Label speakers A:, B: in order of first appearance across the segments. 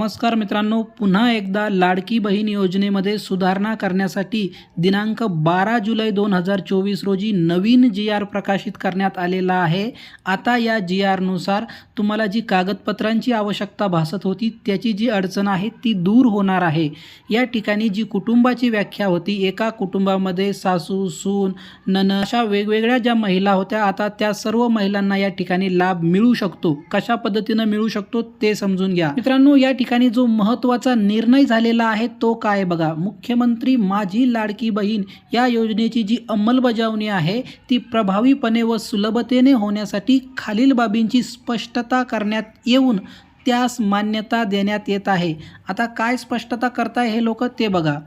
A: नमस्कार मित्रांनो पुन्हा एकदा लाडकी बहीण योजनेमध्ये सुधारणा करण्यासाठी दिनांक बारा जुलै दोन हजार चोवीस रोजी नवीन जी आर प्रकाशित करण्यात आलेला आहे. आता या जी आरनुसार तुम्हाला जी कागदपत्रांची आवश्यकता भासत होती त्याची जी अडचण आहे ती दूर होणार आहे. या ठिकाणी जी कुटुंबाची व्याख्या होती एका कुटुंबामध्ये सासू सून नन अशा वेगवेगळ्या ज्या महिला होत्या आता त्या सर्व महिलांना या ठिकाणी लाभ मिळू शकतो. कशा पद्धतीनं मिळू शकतो ते समजून घ्या. मित्रांनो या ठिकाणी जो महत्त्वाचा निर्णय झालेला आहे तो काय बघा. मुख्यमंत्री माझी लाडकी बहीण या योजनेची जी अंमलबजावणी आहे ती प्रभावीपणे व सुलभतेने होण्यासाठी खालील बाबींची स्पष्टता करण्यात येऊन त्यास मान्यता देण्यात येत आहे. आता काय स्पष्टता करताय हे लोक? ते बघा.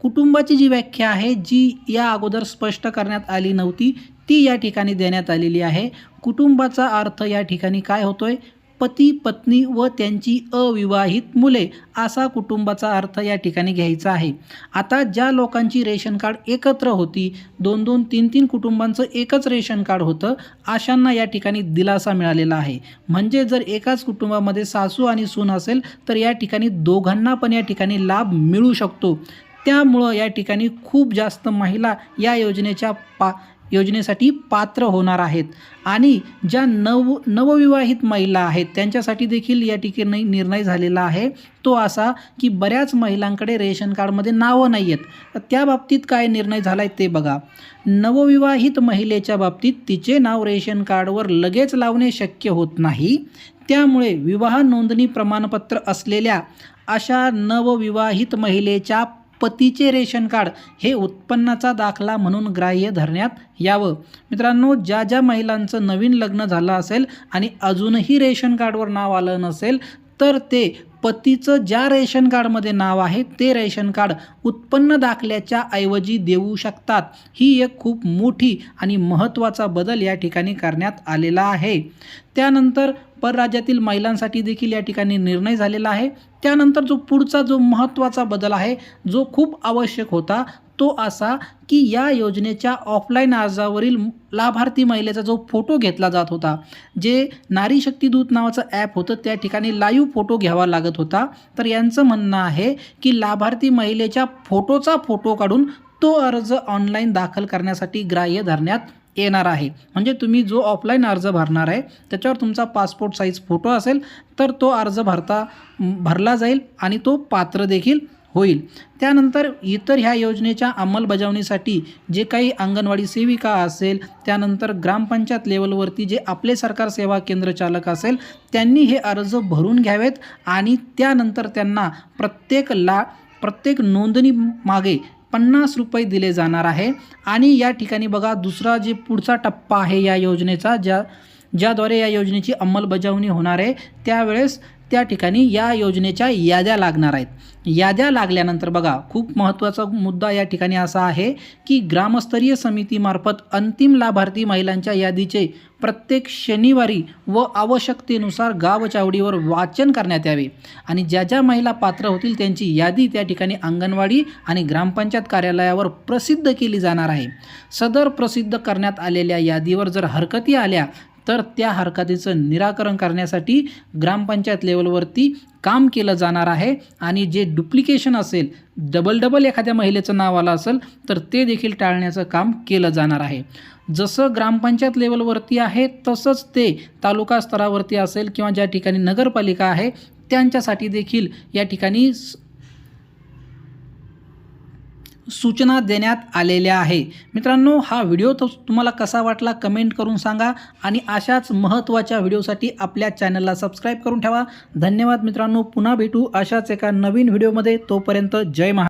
A: कुटुंबाची जी व्याख्या आहे जी या अगोदर स्पष्ट करण्यात आली नव्हती ती या ठिकाणी देण्यात आलेली आहे. कुटुंबाचा अर्थ या ठिकाणी काय होतोय? पती पत्नी व त्यांची अविवाहित मुले असा कुटुंबाचा अर्थ या ठिकाणी घ्यायचा आहे. आता ज्या लोकांची रेशन कार्ड एकत्र होती दोन दोन तीन तीन कुटुंबांचं एकच रेशन कार्ड होतं अशांना या ठिकाणी दिलासा मिळालेला आहे. म्हणजे जर एकाच कुटुंबामध्ये सासू आणि सून असेल तर या ठिकाणी दोघांना पण या ठिकाणी लाभ मिळू शकतो. त्यामुळं या ठिकाणी खूप जास्त महिला या योजनेच्या पा योजनेसाठी पात्र होणार आहेत. आणि ज्या नव नवविवाहित महिला आहेत त्यांच्यासाठी देखील या ठिकाणी निर्णय झालेला आहे. तो असा की बऱ्याच महिलांकडे रेशन कार्डमध्ये नावं नाही आहेत तर त्या बाबतीत काय निर्णय झाला आहे ते बघा. नवविवाहित महिलेच्या बाबतीत तिचे नाव रेशन कार्डवर लगेच लावणे शक्य होत नाही. त्यामुळे विवाह नोंदणी प्रमाणपत्र असलेल्या अशा नवविवाहित महिलेच्या पतीचे रेशन कार्ड हे उत्पन्नाचा दाखला म्हणून ग्राह्य धरण्यात यावं. मित्रांनो ज्या ज्या महिलांचं नवीन लग्न झालं असेल आणि अजूनही रेशन कार्डवर नाव आलं नसेल तर ते पतीचं ज्या रेशन कार्डमध्ये नाव आहे ते रेशन कार्ड उत्पन्न दाखल्याच्या ऐवजी देऊ शकतात. ही एक खूप मोठी आणि महत्त्वाचा बदल या ठिकाणी करण्यात आलेला आहे. त्यानंतर परराज्यातील महिलांसाठी देखील या ठिकाणी निर्णय झालेला आहे. त्यानंतर जो पुढचा जो महत्त्वाचा बदल आहे जो खूप आवश्यक होता तो असा की या योजनेच्या ऑफलाईन अर्जावरील लाभार्थी महिलेचा जो फोटो घेतला जात होता जे नारी शक्तीदूत नावाचं ॲप होतं त्या ठिकाणी लाईव्ह फोटो घ्यावा लागत होता. तर यांचं म्हणणं आहे की लाभार्थी महिलेच्या फोटोचा फोटो काढून तो अर्ज ऑनलाईन दाखल करण्यासाठी ग्राह्य धरण्यात येणार आहे. म्हणजे तुम्ही जो ऑफलाईन अर्ज भरणार आहे त्याच्यावर तुमचा पासपोर्ट साईज फोटो असेल तर तो अर्ज भरता भरला जाईल आणि तो पात्र देखील होईल. त्यानंतर इतर ह्या योजनेच्या अंमलबजावणीसाठी जे काही अंगणवाडी सेविका असेल त्यानंतर ग्रामपंचायत लेवलवरती जे आपले सरकार सेवा केंद्र चालक असेल त्यांनी हे अर्ज भरून घ्यावेत आणि त्यानंतर त्यांना प्रत्येक ला प्रत्येक नोंदणी मागे पन्नास रुपये दिले जाणार आहे. आणि या ठिकाणी बघा दुसरा जे पुढचा टप्पा आहे या योजनेचा ज्या ज्याद्वारे या योजनेची अंमलबजावणी होणार आहे त्यावेळेस त्या ठिकाणी या योजनेच्या याद्या लागणार आहेत. याद्या लागल्यानंतर बघा खूप महत्त्वाचा मुद्दा या ठिकाणी असा आहे की ग्रामस्तरीय समितीमार्फत अंतिम लाभार्थी महिलांच्या यादीचे प्रत्येक शनिवारी व आवश्यकतेनुसार गावचावडीवर वाचन करण्यात यावे. आणि ज्या ज्या महिला पात्र होतील त्यांची यादी त्या ठिकाणी अंगणवाडी आणि ग्रामपंचायत कार्यालयावर प्रसिद्ध केली जाणार आहे. सदर प्रसिद्ध करण्यात आलेल्या यादीवर जर हरकती आल्या तर त्या हरकतीचं निराकरण करण्यासाठी ग्रामपंचायत लेवलवरती काम केलं जाणार आहे. आणि जे डुप्लिकेशन असेल डबल डबल एखाद्या महिलेचं नाव आलं असेल तर ते देखील टाळण्याचं काम केलं जाणार आहे. जसं ग्रामपंचायत लेवलवरती आहे तसंच ते तालुका स्तरावरती असेल किंवा ज्या ठिकाणी नगरपालिका आहे त्यांच्यासाठी देखील या ठिकाणी सूचना देण्यात आलेल्या आहे. मित्रांनो हा व्हिडिओ तो तुम्हाला कसा वाटला कमेंट करून सांगा आणि अशाच महत्त्वाच्या व्हिडिओसाठी आपल्या चॅनलला सबस्क्राईब करून ठेवा. धन्यवाद मित्रांनो पुन्हा भेटू अशाच एका नवीन व्हिडिओमध्ये. तोपर्यंत जय महा